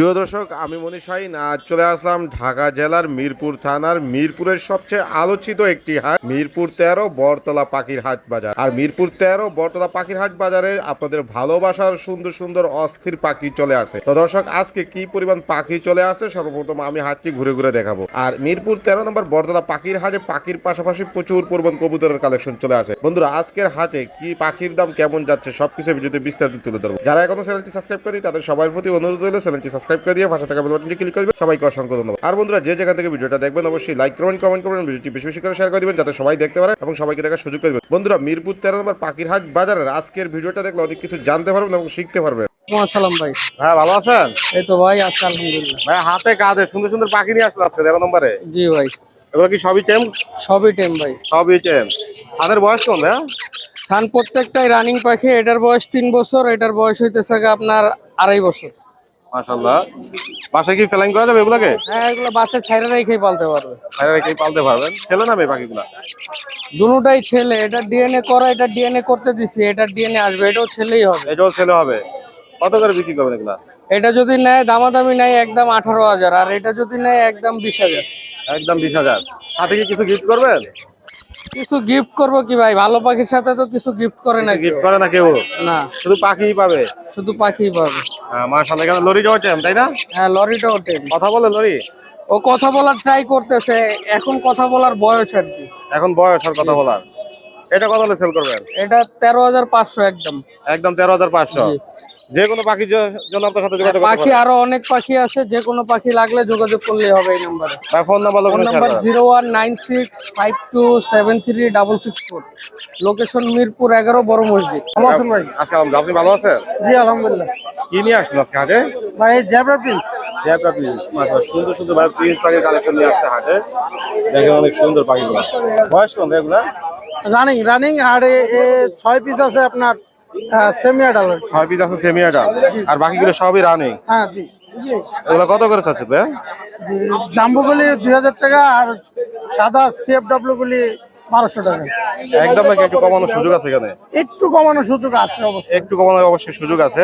প্রিয় দর্শক, আমি মনীষ শাহিন আজ চলে আসলাম ঢাকা জেলার মিরপুর থানার মিরপুরের সবচেয়ে আলোচিত একটি হাট, মিরপুর তেরো বরতলা পাখির হাট বাজার। আর মিরপুর তেরো বরতলা পাখির হাট বাজারে আপনাদের ভালোবাসার সুন্দর সুন্দর অস্থির পাখি চলে আসে। তো দর্শক, আজকে কি পরিমাণ পাখি চলে আসছে সর্বপ্রথম আমি হাটটি ঘুরে ঘুরে দেখাবো। আর মিরপুর তেরো নম্বর বরতলা পাখির হাটে পাখির পাশাপাশি প্রচুর পরিমাণ কবুতরের কালেকশন চলে আসে। বন্ধুরা, আজকের হাটে কি পাখির দাম কেমন যাচ্ছে সবকিছু ভিডিওতে বিস্তারিত তুলে ধরবো। যারা এখনও চ্যানেলটি সাবস্ক্রাইব করি তাদের সবার প্রতি অনুরোধ রইল চ্যানেলটি সাবস্ক্রাইব করে দিয়ে পাশে থাকা বেল বাটনটি ক্লিক করবেন সবাইকে অসংখ্য ধন্যবাদ। আর বন্ধুরা যে যেখান থেকে ভিডিওটা দেখবেন অবশ্যই লাইক করবেন কমেন্ট করবেন ভিডিওটি বেশি বেশি করে শেয়ার করে দিবেন যাতে সবাই দেখতে পারে এবং সবাইকে দেখার সুযোগ করে দেবেন। বন্ধুরা মিরপুর তেরো নম্বর পাখির হাট বাজারের আজকের ভিডিওটা দেখলে অনেক কিছু জানতে পারবেন এবং শিখতে পারবেন। আসসালাম ভাই। হ্যাঁ ভালো আছেন? এই তো ভাই আজকে আলহামদুলিল্লাহ। ভাই হাতে কাঁধে সুন্দর সুন্দর পাখি নিয়ে আসলে আজকে তেরো নম্বরে। জি ভাই। এগুলো কি সবই টেম? সবই টেম ভাই। সবই টেম। তাদের বয়স কোন হ্যাঁ? সান প্রত্যেকটাই রানিং পাখি এটার বয়স তিন বছর এটার বয়স হইতেছে আপনার আড়াই বছর। মাশাল্লাহ বাসায় কি ফ্লাইং করা যাবে এগুলোকে? হ্যাঁ এগুলো বাচ্চা ছাইরা রেখেই পালতে পারবে। বাইরে রেখেই পালতে পারবেন। ছেলে না মেয়ে পাখিগুলা? দুটাই ছেলে এটা ডিএনএ করা এটা ডিএনএ করতে দিছি এটা ডিএনএ আসবে এটাও ছেলেই হবে। এটাও ছেলে হবে। কত করে বিক্রি করবেন এগুলা? এটা যদি নেয় দামাদামি নেয় একদম আঠারো হাজার আর এটা যদি নেয় একদম বিশ হাজার। একদম বিশ হাজার। সাথে কি কিছু গিফট করবেন? কিছু গিফট করব কি ভাই? ভালো পাখির সাথে তো কিছু গিফট করে না গিফট করে না কেউ? না। শুধু পাখিই পাবে? শুধু পাখিই পাবে। মার্শাল এখানে লরি যাওয়া টাইম তাই না? হ্যাঁ লরিটাও টেম কথা বলে লরি? ও কথা বলার ট্রাই করতেছে এখন কথা বলার বয়স আর কি। এখন বয়স আর কথা বলার। এটা কত সেল করবেন? এটা তেরো হাজার পাঁচশো একদম। একদম তেরো হাজার পাঁচশো। যে কোনো পাখির জন্য আপনার সাথে যোগাযোগ পাখি আরও অনেক পাখি আছে যে কোনো পাখি লাগলে যোগাযোগ করলেই হবে এই নাম্বারে। Phone number phone number zero one nine six five two seven three double six four location Mirpur এগারো বড় মসজিদ। ভাই? আসসালাম আপনি ভালো আছেন? জি আলহামদুলিল্লাহ। কি নিয়ে আসছেন আজকে হাটে? ভাই জেব্রা প্রিন্স জ্যাপটা প্রিন্স মাশাআল্লাহ সুন্দর সুন্দর ভাই প্রিন্স পাখির কালেকশন নিয়ে আসছে হাটে। দেখেন অনেক সুন্দর পাখিগুলো। বয়স কোন এগুলা রানিং রানিং আর ছয় পিস আছে আপনার। সেমি অ্যাডাল্ট ছয় পিস আছে সেমি আর বাকিগুলো সবই রানিং হ্যাঁ জি। এগুলো কত করে চাচ্ছে ভাই? জাম্বু বলি দুই হাজার টাকা আর সাদা সিএফডব্লিউ বলি বারোশো টাকা। একদম একটু কমানোর সুযোগ আছে এখানে? একটু কমানোর সুযোগ আছে অবশ্যই। একটু কমানোর অবশ্যই সুযোগ আছে।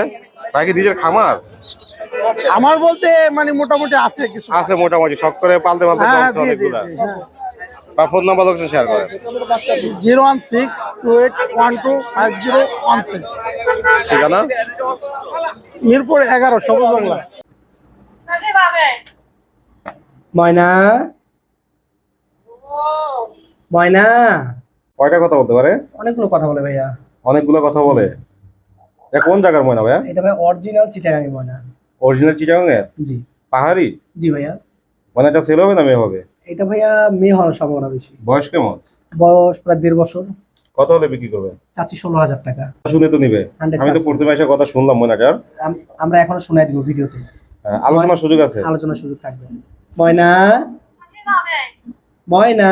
বাকি নিজের খামার? আমার বলতে মানে মোটামুটি আছে কিছু। আছে মোটামুটি শখ করে পালতে পালতে বা ফোন নাম্বার লোকেশন শেয়ার করেন। Zero one six two eight one two five zero one six. ঠিকানা? মিরপুর এগারো সবুজ বাংলা। ময়না? ময়না? কয়টা কথা বলতে পারে? অনেকগুলো কথা বলে ভাইয়া। অনেকগুলো কথা বলে। এটা কোন জায়গার ময়না ভাইয়া? এটা ভাই অরিজিনাল চিটাগাঙি ময়না। অরিজিনাল চিটাগাং জি। পাহাড়ি? জি ভাইয়া। ময়নাটা সেল হবে না মেয়ে হবে? এটা ভাইয়া মেয়ে হওয়ার সম্ভাবনা বেশি। বয়স কেমন? বয়স প্রায় দেড় বছর। কত হলে বিক্রি করবে? চাচ্ছি ষোলো হাজার টাকা। শুনে তো নিবে। 100% আমি তো প্রথমে এসে কথা শুনলাম ময়নাটার আম- আমরা এখনও শোনাই দিব ভিডিওতে। হ্যাঁ, আলোচনার সুযোগ আছে? আলোচনার সুযোগ থাকবে। ময়না? ময়না?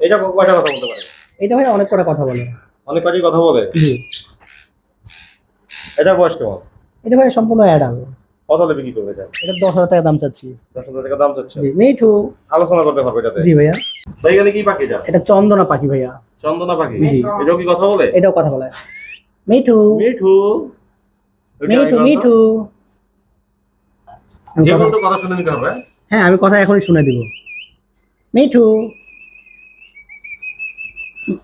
এটা কয়টা কথা বলতে পারে। এটা ভাই অনেক কটা কথা বলে। অনেক কথা বলে? এটা বয়স কেমন? এটা ভাই সম্পূর্ণ অ্যাডাল কত হলে বিক্রি করবে এটা? এটা দশ হাজার টাকা দাম চাচ্ছি। দশ হাজার টাকা দাম চাচ্ছে মিঠু। আলোচনা করতে পারবে এটাতে। জি ভাইয়া। ভাই এখানে কি পাখি যা এটা চন্দনা পাখি ভাইয়া। চন্দনা পাখি? জি। এটাও কি কথা বলে? এটাও কথা বলে। মিঠু। মিঠু। মিঠু মিঠু। যে কথা- কোনো কথা শুনে নিতে হবে। হ্যাঁ আমি কথা এখনই শুনে দিব। মিঠু।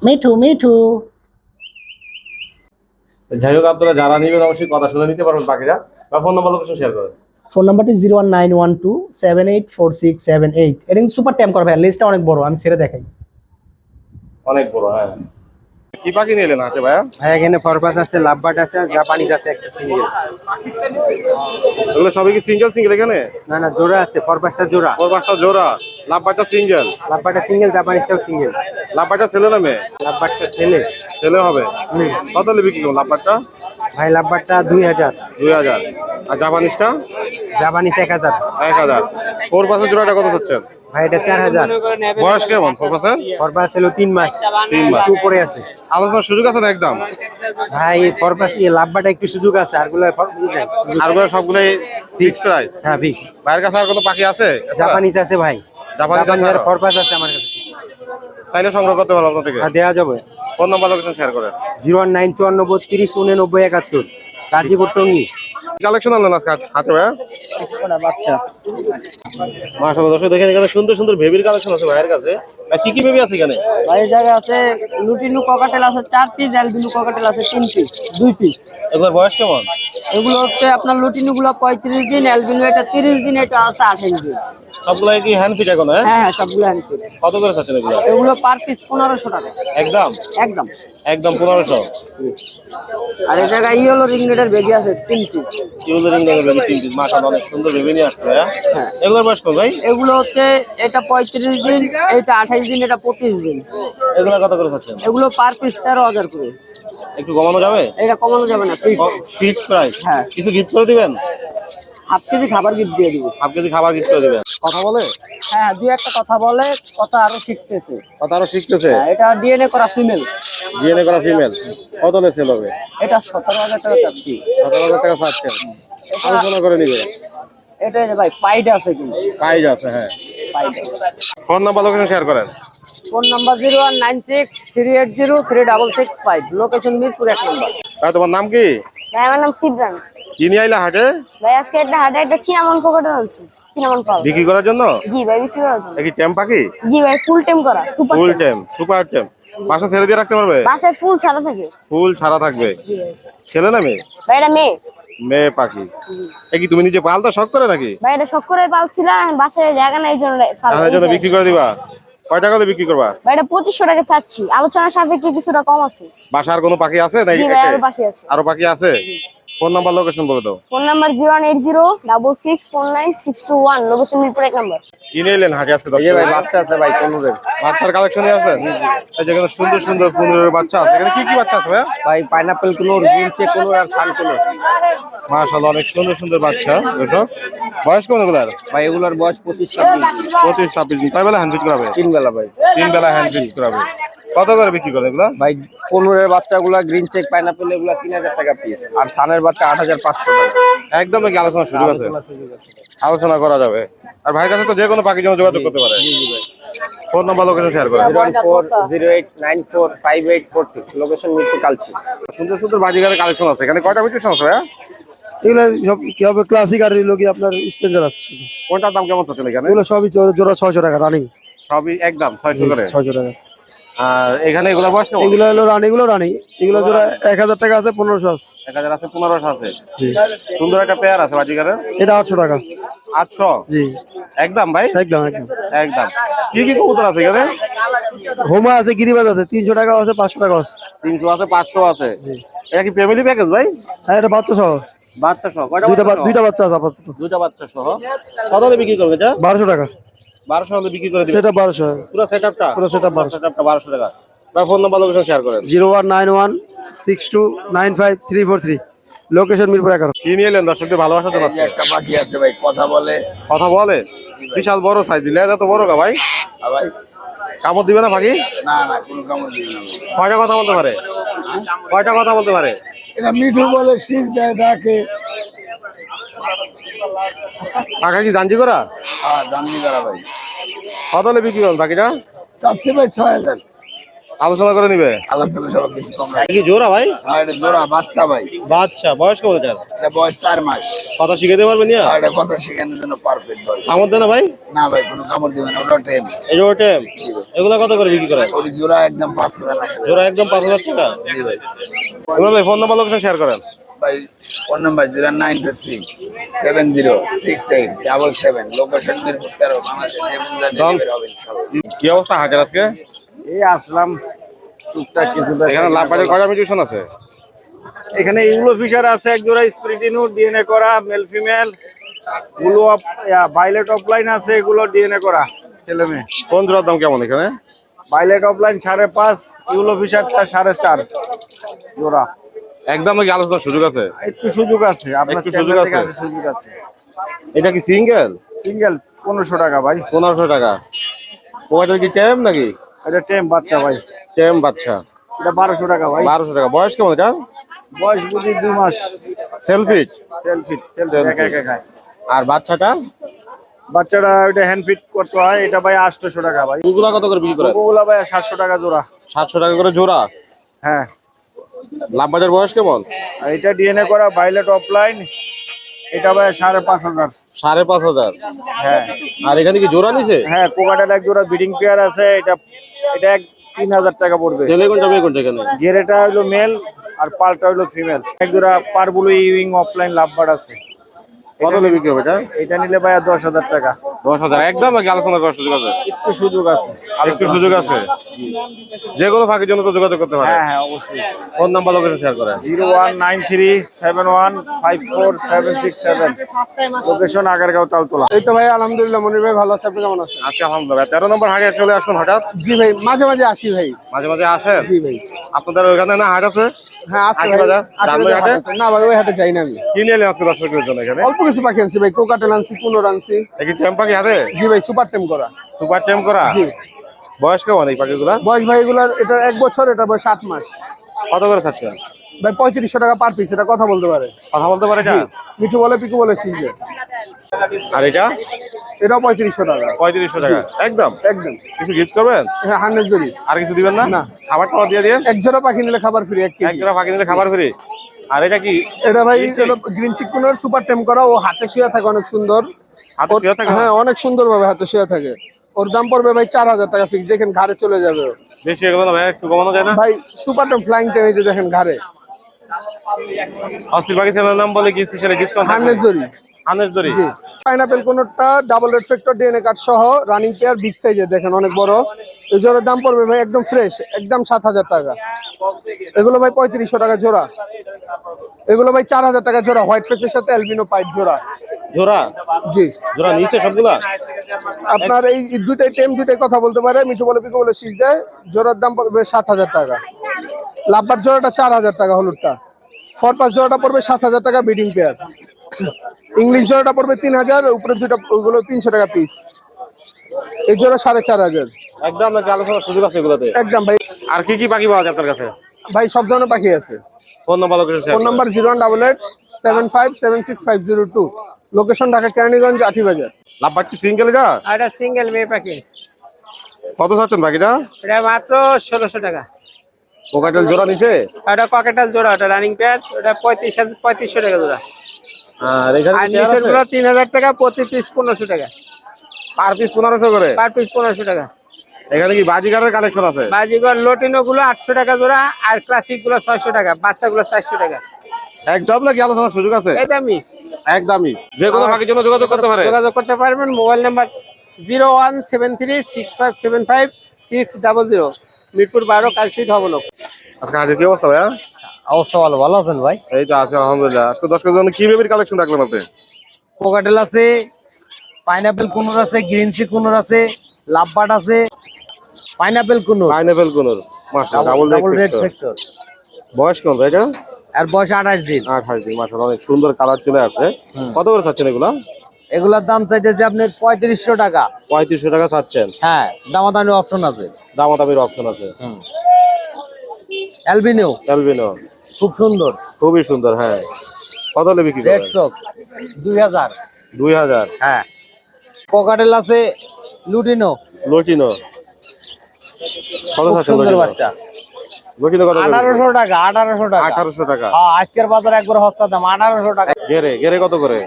মিঠু মিঠু। যাই হোক আপনারা যারা নিবেন অবশ্যই কথা শুনে নিতে পারবেন বাকিরা বা ফোন নাম্বার লোকেশন শেয়ার করেন। ফোন নাম্বারটি zero one nine one two seven eight four six seven eight. এটা সুপার টাইম করা ভাই লিস্টটা অনেক বড় আমি সেরে দেখাই। অনেক বড় হ্যাঁ। কি পাখি নিলেন হাতে ভাইয়া? ভাই এখানে ফরপাস আছে লাভবাট আছে আর জাপানিজ আছে একটা সিঙ্গেল। এগুলো সবই কি সিঙ্গেল সিঙ্গেল এখানে? না না জোড়া আছে ফরপাসটা জোড়া। পাঁচটা জোড়া লাভবারটা সিঙ্গেল। লাভবাটটা সিঙ্গেল জাপানিজটাও সিঙ্গেল। লাভবারটা ছেলে না মেয়ে? লাভবাটটা ছেলে। ছেলে হবে। কত নেবে কি লাভবারটা ভাই লাভবাটটা দুই হাজার। দুই হাজার। আর জাপানিজটা? জাপানিজ এক হাজার। এক হাজার। ফোর পাঁচের জোড়াটা কত হচ্ছেন ভাই এটা চার হাজার। বয়স কেমন ফরপাস তিন মাস। তিন মাস। উপরে আছে। আলোচনার সুযোগ আছে না একদম? ভাই ফরপাস ইয়ে লাভবাটা একটু সুযোগ আছে সবগুলোই ফিক্স প্রাইস হ্যাঁ বিশ বাইরের কাছে আর কোনো পাখি আছে? জাপানিজ আছে ভাই। জাপানিজ আছে? ফরপাস আমার কাছে। চাইলে সংগ্রহ করতে পারব আপনার থেকে। দেওয়া যাবে। ফোন নাম্বার লোকেশন শেয়ার করেন। জিরো ওয়ান নাইন চুয়ান্ন বত্রিশ উননব্বই একাত্তর গাজীপুর টঙ্গি। কালেকশন আনলেন আজকে ভাইয়া? বাচ্চা। মাশাআল্লাহ দর্শক দেখেন এখানে সুন্দর সুন্দর বেবির কালেকশন আছে ভাইয়ের কাছে। আর কি কি বেবি আছে এখানে? জায়গায় আছে লুটিনু ককাটেল আছে পিস অ্যালবিনু ককাটেল আছে পিস পিস এগুলোর বয়স কেমন? এগুলো হচ্ছে আপনার লুটিনু গুলো পঁয়ত্রিশ দিন অ্যালবিনু এটা তিরিশ দিন এটা আছে আঠাশ দিন। সবগুলো কি হ্যান্ড ফিট এখন হ্যাঁ? হ্যাঁ হ্যাঁ সবগুলো আনছি কত করে চাচ্ছেন এগুলো? এগুলো পার পিস টাকা। একদম? একদম। একদম আর এই জায়গায় ইয়েলো বেবি আছে পিস বেবি পিস মাশাআল্লাহ অনেক সুন্দর নিয়ে আসছে হ্যাঁ। এগুলোর বয়স কত ভাই? এগুলো হচ্ছে এটা পঁয়ত্রিশ দিন এটা আঠাশ দিন এটা পঁচিশ দিন। এগুলো কত করে চাচ্ছেন এগুলো পার পিস তেরো হাজার করে। একটু কমানো যাবে? এটা কমানো যাবে না ফিক্স প্রাইস হ্যাঁ। কিছু গিফট করে দিবেন? হাফ কেজি খাবার গিফট দিয়ে দিব। হাফ কেজি খাবার গিফট করে দিবেন। কথা বলে? হ্যাঁ দুই একটা কথা বলে কথা আরও শিখতেছে। কথা আরও শিখতেছে? হ্যাঁ, এটা ডিএনএ করা ফিমেল ডিএনএ করা ফিমেল কত হলে সেল হবে এটা সতেরো হাজার টাকা চাচ্ছি। সতেরো হাজার টাকা চাচ্ছেন আলোচনা করে নিবে। এটা ভাই আছে কিন্তু। আছে হ্যাঁ। ফোন নাম্বার লোকেশন শেয়ার করেন। Phone number zero one nine six three eight zero three double six five. Location Mirpur এক নম্বর। তাই তোমার নাম কি? আমার নাম সিবরান কি নিয়ে আইলা হাটে? ভাই আজকে একটা হাটে একটা চিনামন পকেটে আনছি চিনামন পাল বিক্রি করার জন্য? জি ভাই বিক্রি করার জন্য। দেখি টেম পাখি জি ভাই ফুল টেম করা সুপার ফুল টেম সুপার টেম বাসা ছেড়ে দিয়ে রাখতে পারবে? বাসায় ফুল ছাড়া থাকে। ফুল ছাড়া থাকবে? ছেলে না মেয়ে? ভাই এটা মেয়ে। মেয়ে পাখি। এ কি তুমি নিজে পালতা শখ করে নাকি? ভাই এটা শখ করে পালছিলাম বাসায় জায়গা নাই জন্য পাল- তাহলে জন্য বিক্রি করে দিবা? কয় টাকা দিয়ে বিক্রি করবা? ভাই এটা পঁচিশশো টাকা চাচ্ছি। আলোচনার সাপেক্ষে কিছুটা কম আছে। বাসার কোনো পাখি আছে নাকি আরও বাকি আছে। আরও পাখি আছে? ফোন নাম্বার লোকেশন বলে দাও। Phone number zero one eight zero double six four nine six two one location Mirpur এক নাম্বার। কিনে এলেন হাটে আজকে দশ ভাই বাচ্চা আছে ভাই পনেরো বাচ্চার কালেকশন আছে? এই যেখানে সুন্দর সুন্দর পনেরো বাচ্চা আছে। এখানে কি কি বাচ্চা আছে ভাইয়া? ভাই পাইনাপেল কোনো গ্রিন চেক কোনো আর সান কোনো মাশাআল্লাহ অনেক সুন্দর সুন্দর বাচ্চা এসব বয়স কোন এগুলার? ভাই এগুলোর বয়স পঁচিশ ছাব্বিশ। পঁচিশ ছাব্বিশ দিন। তাই বেলা হ্যান্ড ফিট করাবে? তিন বেলা ভাই। তিন বেলা হ্যান্ড ফিট করাবে। কত করে বিক্রি করে এগুলা? ভাই পনেরোর বাচ্চাগুলা গ্রিন চেক পাইনাপেল এগুলা তিন হাজার টাকা পিস আর সানের বাচ্চা আট হাজার পাঁচশো টাকা। একদম নাকি আলোচনা সুযোগ আছে। আলোচনা করা যাবে। আর ভাইয়ের কাছে তো যে কোনো পাখির জন্য যোগাযোগ করতে পারে। ফোন নাম্বার লোকেশন শেয়ার করে। Zero one four zero eight nine four five eight four six. Location Mirpur Kalshi. সুন্দর সুন্দর বাজিগারের কালেকশন আছে। এখানে কয়টা বিক্রি আছে ভাইয়া? এগুলো সব কি হবে? ক্লাসিক আর এগুলো কি আপনার স্পেন্সার আছে। কোনটার দাম কেমন চাচ্ছেন এখানে? এগুলো সবই জোড়া- জোড়া ছয়শো টাকা রানিং সবই একদম ছয়শো করে। ছয়শো টাকা। আর এখানে এগুলোর বয়স কেমন? এগুলো হলো রানিং এগুলো রানিং। এগুলো জোড়া এক হাজার টাকা আছে পনেরোশো আছে। এক হাজার আছে পনেরোশো আছে। জি। সুন্দর একটা পেয়ার আছে বাজিগারের? এটা আটশো টাকা। আটশো? জি। একদম ভাই? একদম একদম। একদম। কি কি কবুতর আছে এখানে? হোমা আছে গিরিবাজ আছে তিনশো টাকা আছে পাঁচশো টাকা আছে। তিনশো আছে পাঁচশো আছে। এটা কি ফ্যামিলি প্যাকেজ ভাই? হ্যাঁ এটা বাচ্চা সহ বাচ্চা সহ কয়টা দুইটা বাচ্চা আছে আপাতত। দুইটা বাচ্চা সহ কত হলে বিক্রি করবে এটা? বারোশো টাকা। বারোশো হলে বিক্রি করে সেটা বারোশো পুরো সেটআপটা? পুরো setup 1200 সেটআপটা বারোশো টাকা। ফোন নাম্বার লোকেশন শেয়ার করেন। Zero one nine one six two nine five three four three. Location Mirpur এগারো। কি নিয়ে এলেন? দর্শকদের ভালোবাসা একটা পাখি আছে ভাই কথা বলে। কথা বলে? বিশাল বড় সাইজ দিলে এত বড় গা ভাই। ভাই? কামড় দিবে না পাখি না না কোনো কামড় দিবে না। কয়টা কথা বলতে পারে? কয়টা কথা বলতে পারে? এটা মিঠু বলে শীষ দেয় ডাকে। কি জানজি করা? হ্যাঁ জাননি করা ভাই। কত বিক্রি করবেন পাখিটা? চাচ্ছে ভাই ছয় হাজার। আলোচনা করে নিবে। সব কিছু কি জোড়া ভাই? আর এটা জোড়া বাচ্চা ভাই। বাচ্চা বয়স কেমন এটার? এটা বয়স চার মাস। কথা শিখে দিতে পারবেন নিয়া? আর এটা কথা শেখানোর জন্য পারফেক্ট বয়স। কামড় দেয় না ভাই? না ভাই কোনো কামড় দিবে না ওটা ট্রেন এই যে ওটা এগুলা কত করে বিক্রি ওই জোড়া একদম পাঁচ হাজার টাকা। জোড়া একদম টাকা। জি ভাই। ভাই ফোন নাম্বার লোকেশন শেয়ার করেন। ভাই phone number zero nine two six seven zero six eight double seven location Mirpur তেরো। কি অবস্থা হাটের আজকে? এই আসলাম টুকটাক কিছুটা এখানে লাভ বাজার কয়টা মিউটেশন আছে? এখানে ইউলো ফিশার আছে এক জোড়া স্প্রিটিনু ডিএনএ করা মেল ফিমেলগুলো বাইলেট অফলাইন আছে এগুলো ডিএনএ করা ছেলে মেয়ে। কোন জোড়ার দাম কেমন এখানে? বাইলেট অফলাইন সাড়ে পাঁচ ইউলো ফিশারটা সাড়ে চার জোড়া। একদম নাকি আলোচনার সুযোগ আছে? একটু সুযোগ আছে আপনার একটু সুযোগ আছে? সুযোগ আছে। এটা কি সিঙ্গেল? সিঙ্গেল পনেরোশো টাকা ভাই। পনেরোশো টাকা। ওটা কি টেম নাকি? এটা টেম বাচ্চা ভাই। টেম বাচ্চা। এটা বারোশো টাকা ভাই। বারোশো টাকা। বয়স কেমন এটা? বয়স বুঝি দুই মাস। সেলফিট? Selfie Selfie। একা একা খায় আর বাচ্চাটা? বাচ্চাটা ওইটা হ্যান্ড ফিট করতে হয় এটা ভাই আটশোশো টাকা ভাই। ওগুলা কত করে বিক্রি করে? ওগুলা ভাই সাতশো টাকা জোড়া। সাতশো টাকা করে জোড়া? হ্যাঁ। লাভ বাজার বয়স কেমন? আর এটা ডিএনএ করা বাইলেট অফলাইন এটা ভাই সাড়ে পাঁচ হাজার। সাড়ে পাঁচ হাজার? হ্যাঁ। আর এখানে কি জোড়া নিছে? হ্যাঁ কোকাটেল এক জোড়া বিডিং পেয়ার আছে এটা এটা এক তিন হাজার টাকা পড়বে। ছেলে কোনটা মেয়ে কোনটা এখানে? গেরেটা হলো মেল আর পালটা হলো ফিমেল এক জোড়া পারবুলো ইউইং অফলাইন লাভবার আছে। কত হলে বিক্রি হবে এটা? এটা নিলে ভাই দশ হাজার টাকা। দশ হাজার। একদম নাকি আলোচনা করার সুযোগ আছে? একটু সুযোগ আছে। একটু সুযোগ আছে? যে কোনো ফাঁকির জন্য তো যোগাযোগ করতে পারে। হ্যাঁ হ্যাঁ অবশ্যই। ফোন নাম্বার লোকেশন শেয়ার করেন zero one nine three seven one five four seven six seven. Location Agargaon Taltola. এই তো ভাই আলহামদুলিল্লাহ মনির ভাই ভালো আছে আপনি কেমন আছেন? আজকে আলহামদুলিল্লাহ তেরো নম্বর হাটে চলে আসুন হঠাৎ। জি ভাই মাঝে মাঝে আসি ভাই। মাঝে মাঝে আসেন? জি ভাই। আপনাদের ওইখানে না হাট আছে? হ্যাঁ আছে। না ভাই ওই হাটে যাই না আমি। কি নিয়ে আজকে দর্শকের জন্য এখানে? অল্প কিছু পাখি আনছি ভাই কোকাটেল আনছি পুনর আনছি। হাতে? জি ভাই সুপার টেম করা। সুপার টেম করা? জি। বয়স কেমন এই পাখিগুলা? বয়স ভাই এটা এক বছর এটা বয়স আট মাস। কত করে থাকছেন ভাই পঁয়ত্রিশশো টাকা পার পিস এটা কথা বলতে পারে। কথা বলতে পারে এটা? মিঠু বলে পিকু বলে আর এটা? এটাও পঁয়ত্রিশশো টাকা। পঁয়ত্রিশশো টাকা। একদম? একদম। কিছু গিফট করবেন? হ্যাঁ হান্ড্রেড জড়ি আর কিছু দিবেন না? না। খাবার টাবার দিয়ে দিয়ে এক জোড়া পাখি নিলে খাবার ফ্রি এক জোড়া ফাঁকি দিলে খাবার ফ্রি আর এটা কি? এটা ভাই গ্রিন চিকুনের সুপার টেম করা ও হাতে শুয়ে থাকে অনেক সুন্দর। হাতে শুয়ে থাকে? হ্যাঁ অনেক সুন্দর ভাবে হাতে শুয়ে থাকে। ওর দাম পড়বে ভাই চার হাজার টাকা ফিক্স দেখেন ঘাড়ে চলে যাবে। বেশি এগুলো না ভাই একটু কমানো যায় না? ভাই সুপার টেম ফ্লাইং টেম এই যে দেখেন ঘাড়ে। অস্থির পাখি চ্যানেল নাম বলে কি স্পেশালি ডিসকাউন্ট হান্ড্রেড দড়ি। হান্ড্রেড দড়ি? জি। পাইনাপেল কোনটা double red factor DNA card সহ রানিং পেয়ার বিগ সাইজের দেখেন অনেক বড়। এই জোড়ার দাম পড়বে ভাই একদম ফ্রেশ একদম সাত হাজার টাকা। এগুলো ভাই পঁয়ত্রিশশো টাকা জোড়া। এগুলো ভাই চার হাজার টাকা জোড়া হোয়াইট ফেসের সাথে অ্যালবিনো পাইপ জোড়া। জোড়া? জি। জোড়া নিচে সবগুলা? আপনার এই দুইটাই টেম দুইটাই কথা বলতে পারে মিঠু বলে পিকো বলে শীষ দেয়। জোড়ার দাম পড়বে সাত হাজার টাকা। লাভবার জোড়াটা চার হাজার টাকা হলুদটা। ফর পাস জোড়াটা পড়বে সাত হাজার টাকা বিডিং পেয়ার ইংলিশ জোড়াটা পড়বে তিন হাজার উপরে দুইটা ওগুলো তিনশো টাকা পিস এই জোড়া সাড়ে চার হাজার। একদম আলোচনার সুযোগ আছে এগুলোতে। একদম ভাই। আর কি কি পাখি পাওয়া যায় আপনার কাছে? ভাই সব ধরনের পাখি আছে। Phone number phone number zero one double eight seven five seven six five zero two. Location Dhaka Keraniganj Aati Bazar lovebird কি সিঙ্গেল এটা এটা সিঙ্গেল মেয়ে পাখি। কত চাচ্ছেন পাখিটা এটা মাত্র ষোলোশো টাকা। কোকাটেল জোড়া নিচে এটা ককেটাল জোড়া ওটা রানিং প্যাড ওটা পঁয়ত্রিশ পঁয়ত্রিশশো টাকা জোড়া। আর এখানে আর নিচেরগুলো তিন হাজার টাকা প্রতি পিস পনেরোশো টাকা। পার পিস পনেরোশো করে? পার পিস পনেরোশো টাকা। এখানে কি বাজিকারের কালেকশন আছে? বাজিগর লোটিনো গুলো আটশো টাকা জোড়া আর ক্লাসিকগুলো ছয়শো টাকা বাচ্চা গুলো চারশো টাকা। একদম নাকি আলোচনার সুযোগ আছে? আমি একদমই। যে কোনো পাখির জন্য যোগাযোগ করতে পারে। যোগাযোগ করতে পারবেন mobile number zero one seven three six five seven five six double zero Mirpur বারো কালসি ধবলক আজকে হাজির কি অবস্থা ভাইয়া? অবস্থা ভালো ভালো আছেন ভাই? এই তো আছে আলহামদুলিল্লাহ। আজকে দশ কেজির জন্য কি বেবির কালেকশন রাখবেন আপনি? কোকাটেল আছে পাইনাপেল কুনুর আছে গ্রিন সি কুনুর আছে লাভবাট আছে পাইনাপেল কুনুর। পাইনাপেল কোনোর মাসা ডাবল রেড ফ্যাক্টর বয়স ভাই এটা? আর বয়স আঠাশ দিন। আঠাশ দিন মাসা অনেক সুন্দর কালার চলে আসছে। কত করে চাচ্ছেন এগুলা? এগুলোর দাম চাইতেছে আপনার পঁয়ত্রিশশো টাকা। পঁয়ত্রিশশো টাকা চাচ্ছেন? হ্যাঁ দামাদামি অপশন আছে। দামাদামির অপশন আছে। অ্যালবিনিও অ্যালবিনো খুব সুন্দর। খুবই সুন্দর হ্যাঁ। কত হলে বিক্রি রেড চক দুই হাজার। দুই হাজার? হ্যাঁ। কোকাটেল আছে লুটিনো। লুটিনো। কত সুন্দর বাচ্চা। লটিনো কত আঠারোশো টাকা আঠারোশো টাকা। আঠারোশো টাকা। হ্যাঁ, আজকের বাজার একবার হস্তা দাম আঠারোশো টাকা। গেরে গেরে কত করে?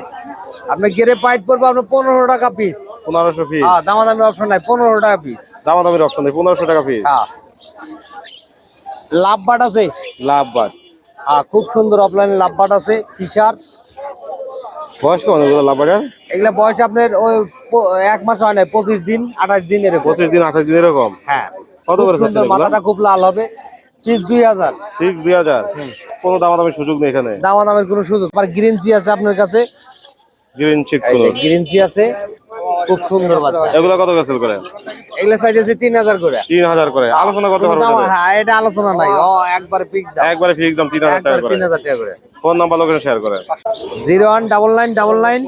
আপনি গেরে পাইট পড়বে আপনার পনেরো টাকা পিস পনেরোশো পিস অপশন নাই টাকা পিস দামাদামির অপশন নেই পনেরোশো টাকা পিস লাভ বাট আছে। লাভ বাদ হ্যাঁ খুব সুন্দর অফলাইনে লাভ বাট আছে ফিশার বয়স কেমন এগুলো লাভ বাজার এগুলা বয়স আপনার ওই এক মাস হয় না পঁচিশ দিন আঠাশ দিন এরকম। পঁচিশ দিন আঠাশ দিন এরকম? হ্যাঁ। কত করে সুন্দর মাথাটা খুব লাল হবে। পিস দুই হাজার। সিক্স দুই হাজার? কোনো দামাদামির সুযোগ নেই এখানে? দামা দামের কোনো সুযোগ আর গ্রিন চি আছে আপনার কাছে। গ্রিন চিক গ্রিন চি আছে। খুব সুন্দর এগুলো কত করে সেল করেন? এগুলা চাইতেছে তিন হাজার করে। তিন হাজার করে। আলোচনা করতে হ্যাঁ এটা আলোচনা নাই। ও একবার পিক দাম। একবারে দাম তিন হাজার টাকা একবার তিন হাজার টাকা করে। Phone number location share zero one double nine double nine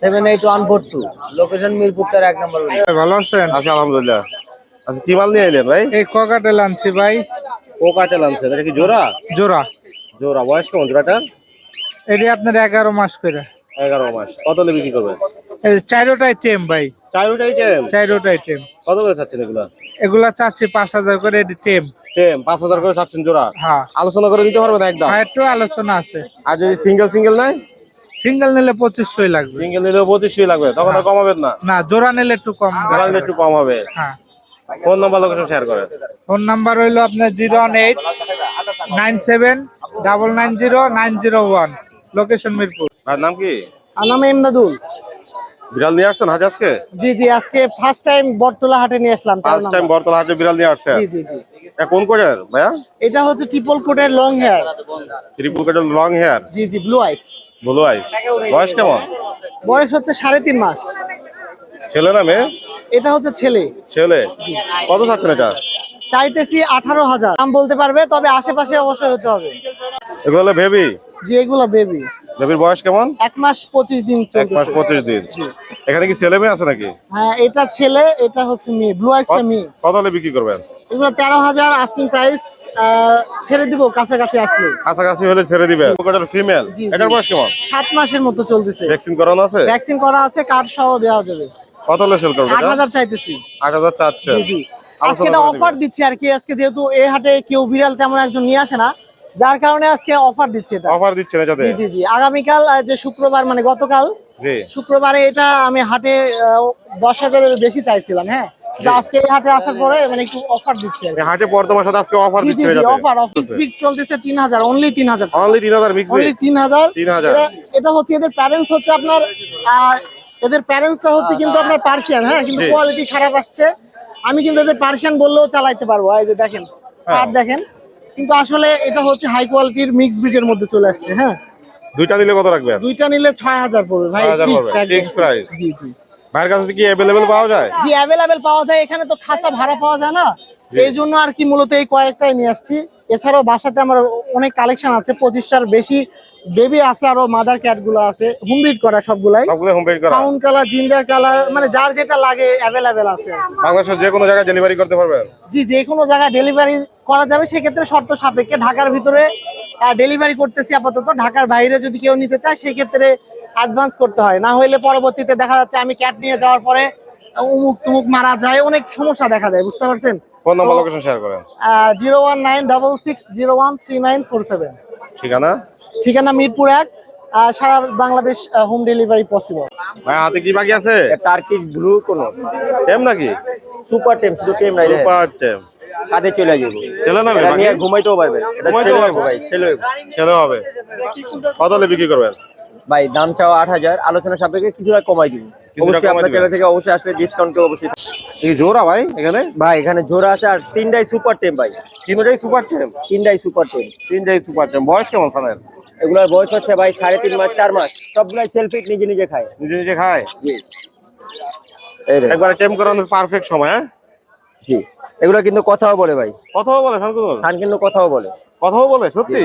seven eight one four two. Location Mirpur তেরো এক নম্বর ভালো আছেন? আচ্ছা আলহামদুলিল্লাহ। আচ্ছা কি মাল নিয়ে এলেন ভাই? এই ককাটেল আনছি ভাই। ও কাটেল আনছেন এটা কি জোড়া? জোড়া। জোড়া বয়স কেমন জোড়াটা? এটি আপনার এগারো মাস করে। এগারো মাস। কত বিক্রি করবেন? এই চারোটাই টেম ভাই। চারোটাই টেম চারোটাই টেম কত করে চাচ্ছেন এগুলা? এগুলা চাচ্ছি পাঁচ হাজার করে টেম। টেম পাঁচ হাজার করে চাচ্ছেন জোড়া? হ্যাঁ। আলোচনা করে দিতে পারবেন একদম? আর একটু আলোচনা আছে। আর যদি সিঙ্গেল সিঙ্গেল নেয়? সিঙ্গেল নিলে পঁচিশশোই লাগবে। সিঙ্গেল নিলেও পঁচিশশোই লাগবে তখন আর কমাবেন না? না জোড়া নিলে একটু কম জোড়া নিলে একটু কম হবে। হ্যাঁ। ফোন নাম্বার লোকেশন শেয়ার করেন। ফোন নাম্বার হইল আপনার zero one eight nine seven double nine zero nine zero one location Mirpur. নাম কি? আমার নাম এমদাদুল। বিড়াল নিয়ে আসছেন হাটে আজকে? জি জি আজকে ফার্স্ট টাইম বটতলা হাটে নিয়ে আসলাম ফার্স্ট টাইম। বরতলা হাটে বিড়াল নিয়ে আসছেন? জি জি জি। এটা কোন কোটের ভাইয়া? এটা হচ্ছে ট্রিপল কোটের লং হেয়ার ত্রিপুল কোটের লং হেয়ার জি জি ব্লু আইস ব্লু আইস বয়স কেমন? বয়স হচ্ছে সাড়ে তিন মাস। ছেলে না মেয়ে? এটা হচ্ছে ছেলে। ছেলে। কত চাচ্ছেন এটা? চাইতেছি আঠারো হাজার। দাম বলতে পারবে তবে আশেপাশে অবশ্যই হতে হবে। এগুলো বেবি যে এগুলো বেবি বয়স কেমন? এক মাস পঁচিশ দিন এক মাস পঁচিশ দিন। এখানে কি ছেলে মেয়ে আছে নাকি? হ্যাঁ এটা ছেলে এটা হচ্ছে মেয়ে ব্লু আইসটা মেয়ে। কত হলে বিক্রি করবেন? এগুলো তেরো হাজার আস্কিং প্রাইস ছেড়ে দিব কাছাকাছি আসলে। কাছাকাছি হলে ছেড়ে কোটের ফিমেল। এটার বয়স কেমন? সাত মাসের মতো চলতেছে। ভ্যাকসিন করানো আছে? ভ্যাকসিন করা আছে কার্ড সহ দেওয়া যাবে। কত হলে সেল আট হাজার চাইতেছি। আট হাজার চাচ্ছে জি জি। আজকে অফার দিচ্ছি আর কি আজকে যেহেতু এই হাটে কেউ বিড়াল তেমন একজন নিয়ে আসে না যার কারণে আজকে অফার দিচ্ছে এটা। অফার দিচ্ছে এটাতে জি জি জি। আগামীকাল যে শুক্রবার মানে গতকাল শুক্রবারে এটা আমি হাটে দশ হাজারের বেশি চাইছিলাম হ্যাঁ? আজকে হাটে আসার পরে মানে একটু অফার দিচ্ছে আর কি। এই হাটে বর্তমান সাথে আজকে অফার অফার চলতেছে তিন হাজার অনলি 3000 এটা- হচ্ছে এদের প্যারেন্টস হচ্ছে আপনার এদের প্যারেন্টসটা হচ্ছে কিন্তু আপনার পার্সিয়ান হ্যাঁ? কিন্তু কোয়ালিটি খারাপ আসছে। আমি কিন্তু এদের পার্সিয়ান বললেও চালাইতে পারব। এই যে দেখেন হ্যাঁ। কার্ড দেখেন। কিন্তু আসলে এটা হচ্ছে হাই কোয়ালিটির মিক্স ব্রিডের মধ্যে চলে আসছে হ্যাঁ? দুইটা নিলে কত রাখবেন দুইটা নিলে ছয় হাজার পড়বে ভাই 6,000 ফিক্সড পড়বে, জি জি। ভাইয়ের কাছে কি अवेलेबल পাওয়া যায়? জি अवेलेबल পাওয়া যায় এখানে তো খাসা ভাড়া পাওয়া যায় না। এই জন্য আর কি মূলত এই কয়েকটাই নিয়ে আসছি। এছাড়াও বাসাতে আমার অনেক কালেকশন আছে পঁচিশটার বেশি বেবি আছে আরও মাদার ক্যাটগুলো আছে হোম ব্রিড করা সবগুলাই। সবগুলো করা। ব্রাউন কালার জিঞ্জার কালার মানে যার যেটা লাগে অ্যাভেলেবেল আছে। বাংলাদেশের যে কোনো জায়গায় ডেলিভারি করতে পারবেন জি যে কোনো জায়গায় ডেলিভারি করা যাবে সেক্ষেত্রে শর্ত সাপেক্ষে ঢাকার ভিতরে ডেলিভারি করতেছি আপাতত। ঢাকার বাইরে যদি কেউ নিতে চায় সেক্ষেত্রে অ্যাডভান্স করতে হয়। না হলে পরবর্তীতে দেখা যাচ্ছে আমি ক্যাট নিয়ে যাওয়ার পরে উমুক তুমুক মারা যায় অনেক সমস্যা দেখা যায় বুঝতে পারছেন? ফোন নাম্বার লোকেশন শেয়ার করেন। Zero one nine double six zero one three nine four seven ঠিকানা? ঠিকানা মিরপুর এক সারা বাংলাদেশ হোম ডেলিভারি পসিবল ভাই হাতে কি বাকি আছে? টার্কিশ ব্লু কোন। টেম নাকি? সুপার টেম শুধু টেম নাই সুপার টেম কাঁধে চলে যাব। ছেলে না এটা নিয়ে ঘুমাইতেও পারবে ঘুমাইতেও পারবে? ভাই ছেলে হইবো। ছেলে হবে। কত বিক্রি করবেন? ভাই দাম চাওয়া আট হাজার। আলোচনা সাপেক্ষে কিছুটা কমাই দিব। অবশ্যই কমাই আপনার দিবেন। থেকে অবশ্যই আসলে ডিসকাউন্ট অবশ্যই এই জোড়া ভাই এখানে? ভাই এখানে জোড়া আছে আর তিনটাই সুপার টেম ভাই। তিনটাই সুপার টেম তিনটাই সুপার টেম তিনটাই সুপার টেম বয়স কেমন সানের? এগুলোর বয়স হচ্ছে ভাই সাড়ে তিন মাস চার মাস। সবগুলাই সেলফি নিজে নিজে খায়। নিজে নিজে খায়? জি। এই টেম করানোর পারফেক্ট সময় হ্যাঁ? জি। এগুলো কিন্তু কথাও বলে ভাই। কথাও বলে কিন্তু কথাও বলে। কথাও বলে সত্যি?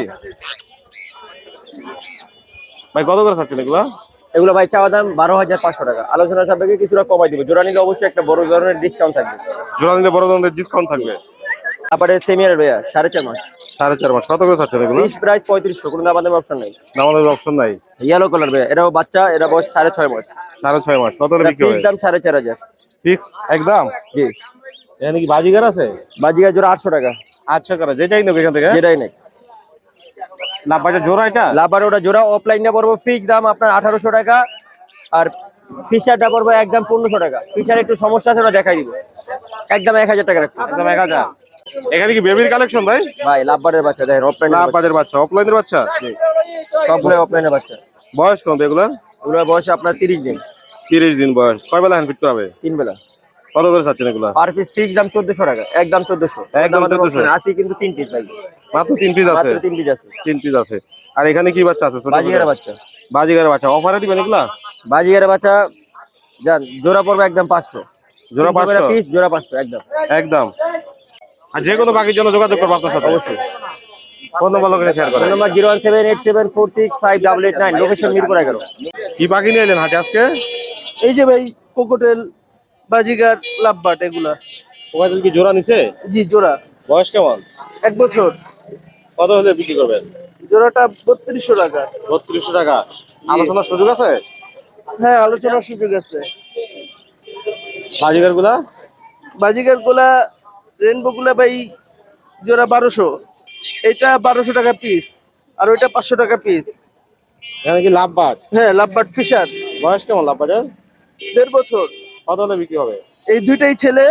ভাই কত করে থাকছেন এগুলা? এগুলো ভাই চাওয়া দাম বারো হাজার পাঁচশো টাকা। আলোচনা সাপেক্ষে কিছুটা কমাই দিবে। জোড়া নিলে অবশ্যই একটা বড় ধরনের ডিসকাউন্ট থাকবে। জোড়া নিলে বড় ধরনের ডিসকাউন্ট থাকবে। তারপরে সেমিয়ার ভাইয়া সাড়ে চার মাস। সাড়ে চার মাস। কত করে থাকছেন এগুলো? ফিক্স প্রাইস পঁয়ত্রিশশো কোনো দাম দামের অপশন নেই। আমাদের অপশন নাই। ইয়েলো কালার ভাইয়া এটাও বাচ্চা এটা বয়স সাড়ে ছয় মাস। সাড়ে ছয় মাস। কত বিক্রি দাম সাড়ে চার হাজার। ফিক্স একদম? জি। এখানে কি বাজিগার আছে? বাজিকা জোড়া আটশো টাকা। আচ্ছা করে। যেটাই নেবে এখান থেকে। যেটাই নেই বাজার জোড়া এটা? লাভার ওটা জোড়া অফলাইনটা পড়ব ফিক্স দাম আপনার আঠারোশো টাকা। আর ফিশারটা পড়ব একদম পনেরোশো টাকা। ফিশার একটু সমস্যা আছে ওটা দেখাই দিব। একদম এক হাজার টাকা রাখব। একদম এক হাজার। এখানে কি বেবির কালেকশন ভাই? ভাই লাভবারের বাচ্চা দেখেন অফলাইনের না বাচ্চা অফলাইনের বাচ্চা? সবগুলো অফলাইনের বাচ্চা। বয়স কম এগুলার? এগুলোর বয়স আপনার তিরিশ দিন। তিরিশ দিন বয়স। কয় বেলা হ্যান্ড ফিট করাবে? তিন বেলা কত করে চাচ্ছেন এগুলা? পার পিস ফিক্স দাম চোদ্দশো টাকা একদম চোদ্দশো। একদম 1400 আসি কিন্তু তিন পিস ভাই। মাত্র তিন পিস আছে? মাত্র তিন পিস আছে। তিন পিস আছে। আর এখানে কি বাচ্চা আছে? ছোট বাজিগারের বাচ্চা। বাজিগার বাচ্চা। অফারে দিবেন এগুলা? বাজিগারের বাচ্চা যান জোড়া পড়বে একদম পাঁচশো। জোড়া পাঁচশো? পিস জোড়া পাঁচশো একদম। একদম আর যে কোনো বাকির জন্য যোগাযোগ করব আপনার সাথে। অবশ্যই। ফোন নম্বর লোকেশন শেয়ার করেন। Number zero one seven eight seven four six five double eight nine. Location Mirpur এগারো। কি বাকি নিয়ে এলেন হাটে আজকে? এই যে ভাই কোকোটেল বাজিগার লাভবাট এগুলা। ওখানে কি জোড়া নিছে? জি জোড়া। বয়স কেমন? এক বছর। কত হলে বিক্রি করবেন? জোড়াটা বত্রিশশো টাকা। বত্রিশশো টাকা। আলোচনার সুযোগ আছে? হ্যাঁ আলোচনার সুযোগ আছে। বাজিগারগুলা বাজিকারগুলা রেনবো গুলা ভাই জোড়া বারোশো। এটা বারোশো টাকা পিস আর ওইটা পাঁচশো টাকা পিস এখানে কি লাভ বাট হ্যাঁ লাভবাট ফিশার। বয়স কেমন লাভ বাজার দেড় বছর। কত হলে বিক্রি হবে? এই দুইটাই ছেলে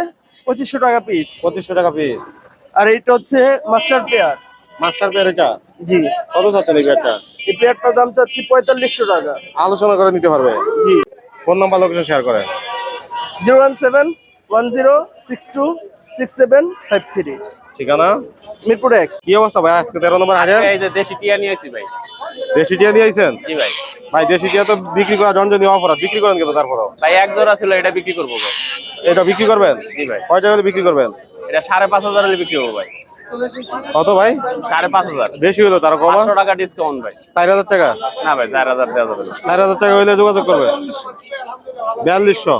পঁচিশশো টাকা পিস পঁচিশশো টাকা পিস আর এইটা হচ্ছে মাস্টার পেয়ার মাস্টার পেয়ার এটা? জি। কত চাচ্ছেন এই পেয়ারটা এই পেয়ারটার দাম চাচ্ছি পঁয়তাল্লিশশো টাকা। আলোচনা করে নিতে পারবে? জি। ফোন নাম্বার লোকেশন শেয়ার করে zero one seven one zero six two six seven five three. ঠিকানা? মিরপুর? এক কি অবস্থা ভাই? আজকে তেরো নম্বর হাজার এই যে দেশি টিয়া নিয়ে আসি ভাই। দেশি টিয়া নিয়ে আইছেন? জি ভাই। ভাই দেশি টিয়া তো বিক্রি করা জঞ্জনী অপরাধ। বিক্রি করেন কিন্তু তারপরও? ভাই এক জোড়া ছিল এটা বিক্রি করব ভাই। এটা বিক্রি করবেন? জি ভাই। কয় টাকা বিক্রি করবেন? এটা সাড়ে পাঁচ হাজার বিক্রি করব ভাই। কত ভাই? সাড়ে পাঁচ হাজার। বেশি হলো তার কমা? টাকা ডিসকাউন্ট ভাই। চার হাজার টাকা? না ভাই চার হাজার দেওয়া যাবে না। চার হাজার টাকা হইলে যোগাযোগ করবে? বিয়াল্লিশশো।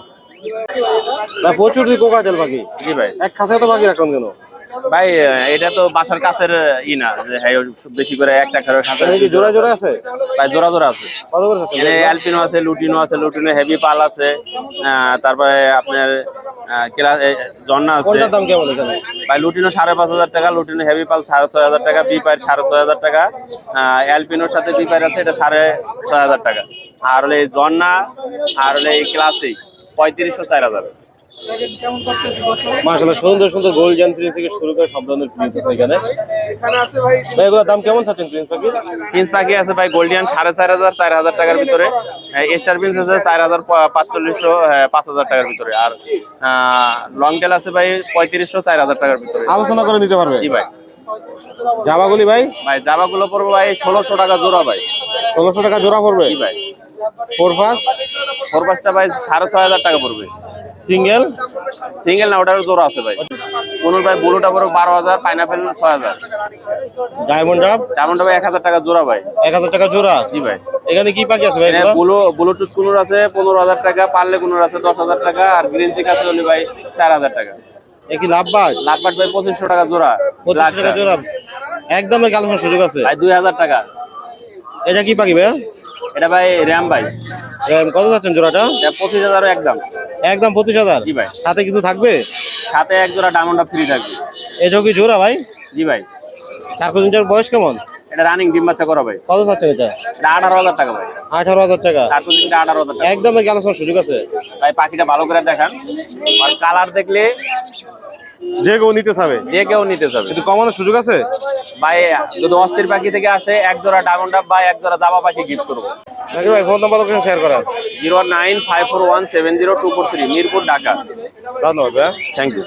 ভাই প্রচুর কোকা তেল পাখি। জি ভাই। এক খাঁচায় তো পাখি রাখুন কেন? ভাই এটা তো বাসার কাছের ই না যে হ্যাঁ বেশি করে একটা এখানে কি জোড়া জোড়া আছে? ভাই জোড়া জোড়া আছে? এখানে অ্যালপিনো আছে লুটিনো আছে লুটিনো হেভি পাল আছে তারপরে আপনার আহ, জন্না আছে। দাম কেমন এখানে? ভাই লুটিনো সাড়ে পাঁচ হাজার টাকা লুটিনো হেভি পাল সাড়ে ছয় হাজার টাকা বি পাইর সাড়ে ছয় হাজার টাকা অ্যালপিনোর সাথে বি পাইর আছে এটা সাড়ে ছয় হাজার টাকা। আর হলে জন্না আর হলে এই ক্লাসিক পঁয়ত্রিশশো চার হাজার। মাশাআল্লাহ সুন্দর সুন্দর গোল্ডেন প্রিন্স থেকে শুরু করে সব ধরনের প্রিন্স আছে এখানে। ভাই এগুলোর দাম কেমন চাচ্ছেন প্রিন্স পাখি? প্রিন্স পাখি আছে ভাই গোল্ডিয়ান সাড়ে চার হাজার চার হাজার টাকার ভিতরে। প্রিন্স আছে চার হাজার পাঁচচল্লিশশো পাঁচ হাজার টাকার ভিতরে। আর লং টেল আছে ভাই পঁয়ত্রিশশো চার হাজার টাকার ভিতরে। আলোচনা করে নিতে পারবে? জি ভাই। জামাগুলি ভাই? ভাই জামাগুলো পড়ব ভাই ষোলোশো টাকা জোড়া ভাই। ষোলোশো টাকা জোড়া পড়বে? জি ভাই। ফোর পাস ফোর পাঁচটা ভাই সাড়ে ছয় হাজার টাকা পড়বে। সিঙ্গেল সিঙ্গেল না ওটারও জোড়া আছে ভাই। কোন ভাই ব্লুটা পড়বে বারো হাজার পাইনাপেল ছয় হাজার। ডায়মন্ড আপ ডায়মন্ডটা ভাই এক হাজার টাকা জোড়া ভাই। এক হাজার টাকা জোড়া? জি ভাই। এখানে কি পাখি আছে ভাই ব্লু ব্লুটুথ কুনুর আছে পনেরো হাজার টাকা পার্লে কুনুর আছে দশ হাজার টাকা আর গ্রিন চিক আছে হলে ভাই চার হাজার টাকা। এ কি লাভ বাজ? ভাই পঁচিশশো টাকা জোড়া পঁচিশশো টাকা জোড়া। একদম নাকি সুযোগ আছে। ভাই দুই হাজার টাকা। এটা কি পাখি ভাই এটা ভাই র্যাম ভাই। কত যাচ্ছেন জোড়াটা? পঁচিশ হাজারও একদম। একদম পঁচিশ হাজার? জি ভাই। সাথে কিছু থাকবে? সাথে এক জোড়া ডায়মন্ডটা ফ্রি থাকবে। এটাও কি জোড়া ভাই। জি ভাই। চার বয়স কেমন? এটা রানিং ডিম বাচ্চা করা ভাই। কত চাচ্ছেন এটা? এটা আঠারো হাজার টাকা ভাই। আঠারো হাজার টাকা। চার আঠারো হাজার টাকা। একদম আলোচনার সুযোগ আছে? ভাই পাখিটা ভালো করে দেখান। আর কালার দেখলে যে কেউ নিতে চাবে। যে কেউ নিতে যাবে কিন্তু কমানোর সুযোগ আছে? ভাই যদি অস্থির পাখি থেকে আসে এক জোড়া ডায়মন্ড বা এক জোড়া দাবা পাখি গিফট করব। ভাই ফোন নাম্বার লোকেশন শেয়ার করেন। Zero nine five four one seven zero two four three Mirpur Dhaka. ধন্যবাদ ভাই থ্যাংক ইউ